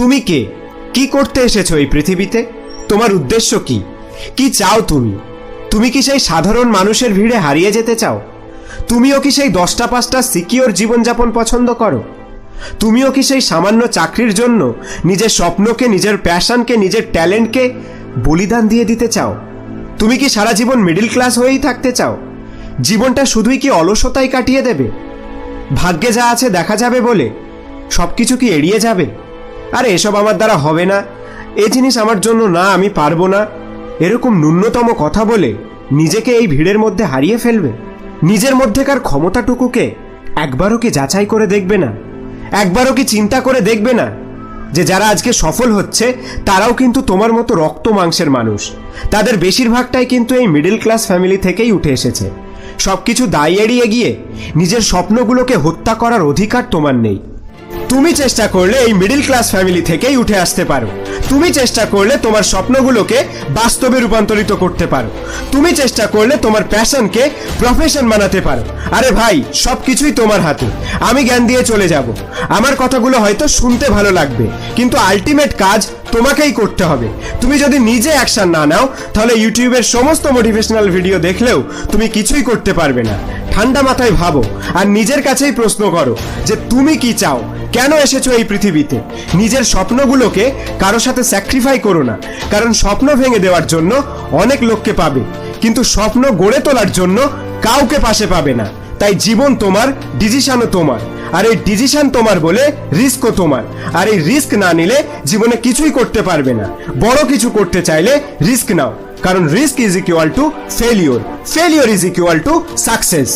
তুমি কে? কি করতে এসেছ এই পৃথিবীতে? তোমার উদ্দেশ্য কি? কি চাও তুমি? তুমি কি সেই সাধারণ মানুষের ভিড়ে হারিয়ে যেতে চাও? তুমিও কি সেই দশটা পাঁচটা সিকিওর জীবনযাপন পছন্দ করো? তুমিও কি সেই সামান্য চাকরির জন্য নিজের স্বপ্নকে, নিজের প্যাশনকে, নিজের ট্যালেন্টকে বলিদান দিয়ে দিতে চাও? তুমি কি সারা জীবন মিডল ক্লাস হয়েই থাকতে চাও? জীবনটা শুধুই কি অলসতায় কাটিয়ে দেবে? ভাগ্যে যা আছে দেখা যাবে বলে সব কিছু কি এড়িয়ে যাবে? আরে, এসব আমার দ্বারা হবে না। এ জিনিস আমার জন্য না, আমি পারব না। এরকম ন্যূনতম কথা বলে নিজেকে এই ভিড়ের মধ্যে হারিয়ে ফেলবে। নিজের মধ্যেকার ক্ষমতাটুকুকে একবারও কি যাচাই করে দেখবে না? একবারও কি চিন্তা করে দেখবে না? যে যারা আজকে সফল হচ্ছে, তারাও কিন্তু তোমার মতো রক্ত মাংসের মানুষ। তাদের বেশিরভাগটাই কিন্তু এই মিডল ক্লাস ফ্যামিলি থেকেই উঠে এসেছে। সবকিছু দায় এড়িয়ে গিয়ে নিজের স্বপ্নগুলোকে হত্যা করার অধিকার তোমার নেই। তুমি চেষ্টা করলে এই মিডিল ক্লাস ফ্যামিলি থেকেই উঠে আসতে পারো। তুমি চেষ্টা করলে তোমার স্বপ্নগুলোকে বাস্তবে রূপান্তরিত করতে পারো। তুমি চেষ্টা করলে তোমার প্যাশনকে প্রফেশন বানাতে পারো। আরে ভাই সব কিছুই তোমার হাতে। আমি জ্ঞান দিয়ে চলে যাব। আমার কথাগুলো হয়তো শুনতে ভালো লাগবে, কিন্তু আলটিমেট কাজ তোমাকেই করতে হবে। তুমি যদি নিজে অ্যাকশন না নাও, তাহলে ইউটিউবের সমস্ত মোটিভেশনাল ভিডিও দেখলেও তুমি কিছুই করতে পারবে না। ঠান্ডা মাথায় ভাবো আর নিজের কাছেই প্রশ্ন করো যে তুমি কি চাও? কেন এসেছ এই পৃথিবীতে? নিজের স্বপ্নগুলোকে কারও সাথে স্যাক্রিফাই করো না। কারণ স্বপ্ন ভেঙে দেওয়ার জন্য অনেক লোককে পাবে। কিন্তু স্বপ্ন গড়ে তোলার জন্য কাউকে পাশে পাবে না। তাই জীবন তোমার ডিসিশনও তোমার। আর এই ডিসিশন তোমার বলে রিস্কও তোমার। আর এই রিস্ক না নিলে জীবনে কিছুই করতে পারবে না। বড় কিছু করতে চাইলে রিস্ক নাও। কারণ risk is equal to failure failure is equal to success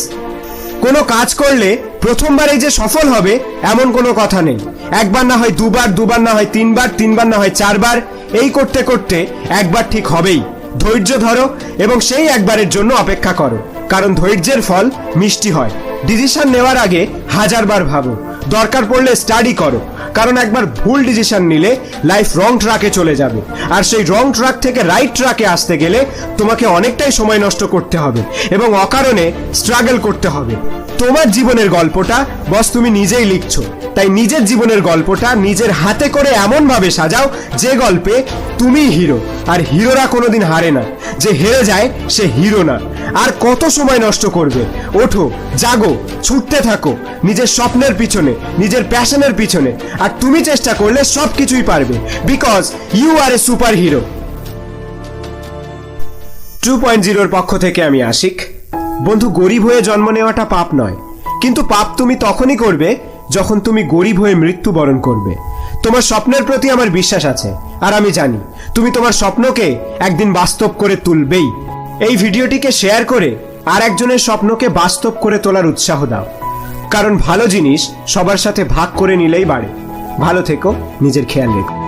কোনো কাজ করলে প্রথমবারেই যে সফল হবে, এমন কোনো কথা নেই। একবার না হয় দুবার দুবার না হয় তিনবার তিনবার না হয় চারবার, এই করতে করতে একবার ঠিক হবেই। ধৈর্য ধরো এবং সেই একবারের জন্য অপেক্ষা করো। কারণ ধৈর্যের ফল মিষ্টি হয়। ডিসিশন নেওয়ার আগে হাজারবার ভাবো। দরকার পড়লে স্টাডি করো। কারণ একবার ভুল ডিসিশন নিলে লাইফ রং ট্রাকে চলে যাবে। আর সেই রং ট্রাক থেকে রাইট ট্রাকে আসতে গেলে তোমাকে অনেকটাই সময় নষ্ট করতে হবে এবং অকারণে স্ট্রাগল করতে হবে। তোমার জীবনের গল্পটা বস তুমি নিজেই লিখছো। তাই নিজের জীবনের গল্পটা নিজের হাতে করে এমন ভাবে সাজাও যে গল্পে তুমি হিরো। আর হিরোরা কোনোদিন হারে না। যে হেরে যায়, সে হিরো না। আর কত সময় নষ্ট করবে? ওঠো, জাগো, ছুটতে থাকো, নিজের স্বপ্নের পিছনে, নিজের প্যাশনের পিছনে। আর তুমি চেষ্টা করলে সব কিছুই পারবে। Because you are a super hero two point জিরোর পক্ষ থেকে আমি আশিক। বন্ধু, গরিব হয়ে জন্ম নেওয়াটা পাপ নয়। কিন্তু পাপ তুমি তখনই করবে যখন তুমি গরিব হয়ে মৃত্যুবরণ করবে। তোমার স্বপ্নের প্রতি আমার বিশ্বাস আছে, আর আমি জানি, তুমি তোমার স্বপ্নকে একদিন বাস্তব করে তুলবেই। এই ভিডিওটিকে শেয়ার করে আর একজনের স্বপ্নকে বাস্তব করে তোলার উৎসাহ দাও। কারণ ভালো জিনিস সবার সাথে ভাগ করে নিলেই বাড়ে। ভালো থেকো, নিজের খেয়াল রেখো।